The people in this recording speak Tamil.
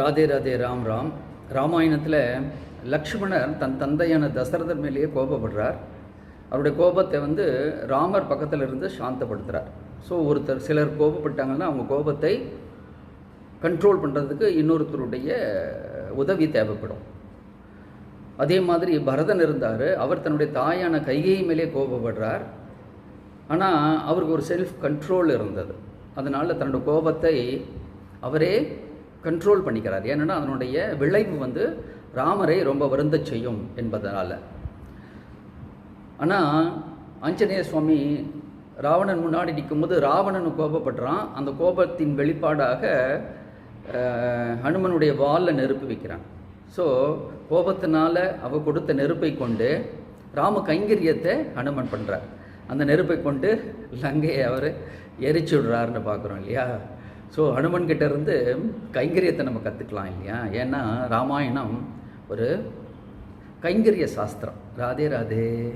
ராதே ராதே ராம் ராம். ராமாயணத்தில் லக்ஷ்மணர் தன் தந்தையான தசரதர் மேலேயே கோபப்படுறார். அவருடைய கோபத்தை வந்து ராமர் பக்கத்தில் இருந்து சாந்தப்படுத்துகிறார் ஸோ ஒருத்தர் சிலர் கோபப்பட்டாங்கன்னா அவங்க கோபத்தை கண்ட்ரோல் பண்ணுறதுக்கு இன்னொருத்தருடைய உதவி தேவைப்படும். அதே மாதிரி பரதன் இருந்தார். அவர் தன்னுடைய தாயான கைகை மேலே கோபப்படுறார். ஆனால் அவருக்கு ஒரு செல்ஃப் கண்ட்ரோல் இருந்தது. அதனால் தன்னோட கோபத்தை அவரே கண்ட்ரோல் பண்ணிக்கிறார். ஏன்னா அதனுடைய விளைவு வந்து ராமரை ரொம்ப வருந்தச் செய்யும் என்பதனால். ஆனால் ஆஞ்சநேய சுவாமி ராவணன் முன்னாடி நிற்கும்போது ராவணன் கோபப்படுறான். அந்த கோபத்தின் வெளிப்பாடாக ஹனுமனுடைய வாலில் நெருப்பு வைக்கிறான். ஸோ கோபத்தினால அவ கொடுத்த நெருப்பை கொண்டு ராம கைங்கரியத்தை ஹனுமன் பண்ணுறார் அந்த நெருப்பை கொண்டு லங்கையை அவர் எரிச்சு விடுறாருன்னு பார்க்குறோம் இல்லையா? ஸோ ஹனுமன்கிட்ட இருந்து கைங்கரியத்தை நம்ம கற்றுக்கலாம் இல்லையா? ஏன்னா ராமாயணம் ஒரு கைங்கரிய சாஸ்திரம். ராதே ராதே.